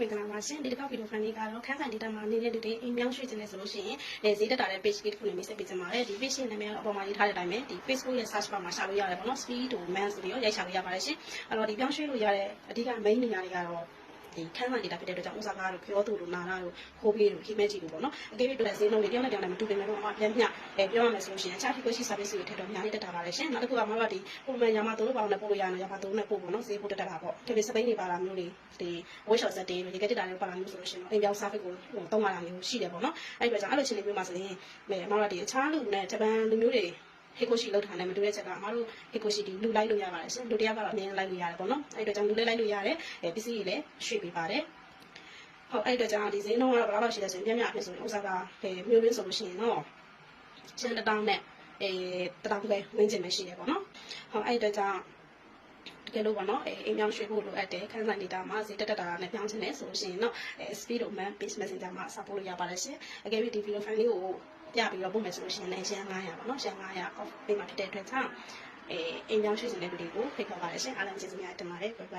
မင်္ဂလာပါရှင်ဒီတစ်ခေါက်ဗီဒီယိုဖိုင်လေးကတော့ခန်းဆိုင်ဒေတာမှာနေတဲ့လူတွေအိမ်ပြောင်းရွှေ့ခြင်းနဲ့ဆိုလို့ရှိရင်အဲဈေးတက်တာတဲ့ page လေးတစ်ခုနဲ့မိတ်ဆက်ပေးချင်ပါတယ်ဒီ page ရဲ့နာမည်ကတော့အပေါ်မှာရေးထားတဲ့အတိုင်းပဲဒီ Facebook ရဲ့ search bar မှာရှာလို့ရတယ်ပေါ့နော် speed to man ဆိုပြီးတော့ရိုက်ရှာလို့ရပါတယ်ရှင်အဲ့တော့ဒီပြောင်းရွှေ့လို့ရတဲ့အဓိက main နေရာတွေကတော့ ဒီခန်းဆိုင်ဒေတာဖြစ်တဲ့အတွက်ကြောင့်ဥစားကားတို့ပြောသူတို့နာနာတို့ခိုးပြေးတို့ခိမဲကြီးတို့ပေါ့နော်အကယ်၍တို့လည်းဈေးနှုန်းတွေတယောက်နဲ့တယောက်နဲ့မတူပေမဲ့တော့အမှပြန်မျှအဲပြောရမယ်ဆိုလို့ရှိရင်အခြား frequency service တွေထက်တော့များနေတတ်တာပါလေရှင်နောက်တစ်ခုကမတို့ကဒီပုံမှန်ညာမတို့ဘောင်းနဲ့ပို့လို့ရအောင်ညာမတို့နဲ့ပို့ပေါ့နော်ဈေးပို့တက်တာပေါ့ဒီလိုစပိန်တွေပါလာမျိုးတွေဒီ wish or set တွေရေကတက်တာတွေပါလာမျိုးဆိုလို့ရှိရင်အိမ်ပြောင်း service ကိုဟိုတုံးလာတာမျိုးရှိတယ်ပေါ့နော်အဲ့ဒီတော့ကြောင့်အဲ့လိုချင်းလေးမျိုးမှာဆိုရင်မဲမတို့ကဒီအခြားလူနဲ့ဂျပန်လူမျိုးတွေ ဟေကိုရှိလောက်ထားတယ်မတူတဲ့ချက်ကအမတို့ဟေကိုရှိဒီလူလိုက်လို့ရပါတယ်ရှင်လူတယောက်ကတော့အမြင်လိုက်လို့ရတယ်ပေါ့နော်အဲ့ဒီတော့ကြောင့်လူလေးလိုက်လို့ရတယ်အဲပစ္စည်းတွေလည်းရွှေ့ပေးပါတယ်ဟုတ်အဲ့တော့ကြောင့်ဒီဈေးနှုန်းကတော့ဘယ်လောက်ရှိလဲဆိုရင်ပြင်းပြအဖြစ်ဆိုရင်ဥစားကအဲမျိုးရင်းဆိုလို့ရှိရင်တော့ကျန်တစ်တောင်းနဲ့အဲတတောင်းပဲဝင်းကျင်ပဲရှိတယ်ပေါ့နော်ဟုတ်အဲ့တော့ကြောင့်တကယ်လို့ပေါ့နော်အဲအိမ်ပြောင်းရွှေ့ဖို့လိုအပ်တယ်ခန်းဆိုင်နေတာမှာဈေးတက်တက်တာနဲ့ပြောင်းချင်တယ်ဆိုလို့ရှိရင်တော့အဲ speed of man base messenger မှာစပို့လို့ရပါတယ်ရှင်အကယ်၍ဒီ video file လေးကို ပြပြီးတော့ပို့မယ်ဆိုလို့ရှိရင်လည်းရှမ်း900ပေါ့နော်ရှမ်း900 off ပေးမှာဖြစ်တဲ့အတွက်ကြောင့်အဲအိမ်ပြောင်းရွှေ့ချင်တဲ့လူတွေကိုဖိတ်ခေါ်ပါတယ်ရှင်အားလုံးကျေးဇူးများတင်ပါတယ် bye bye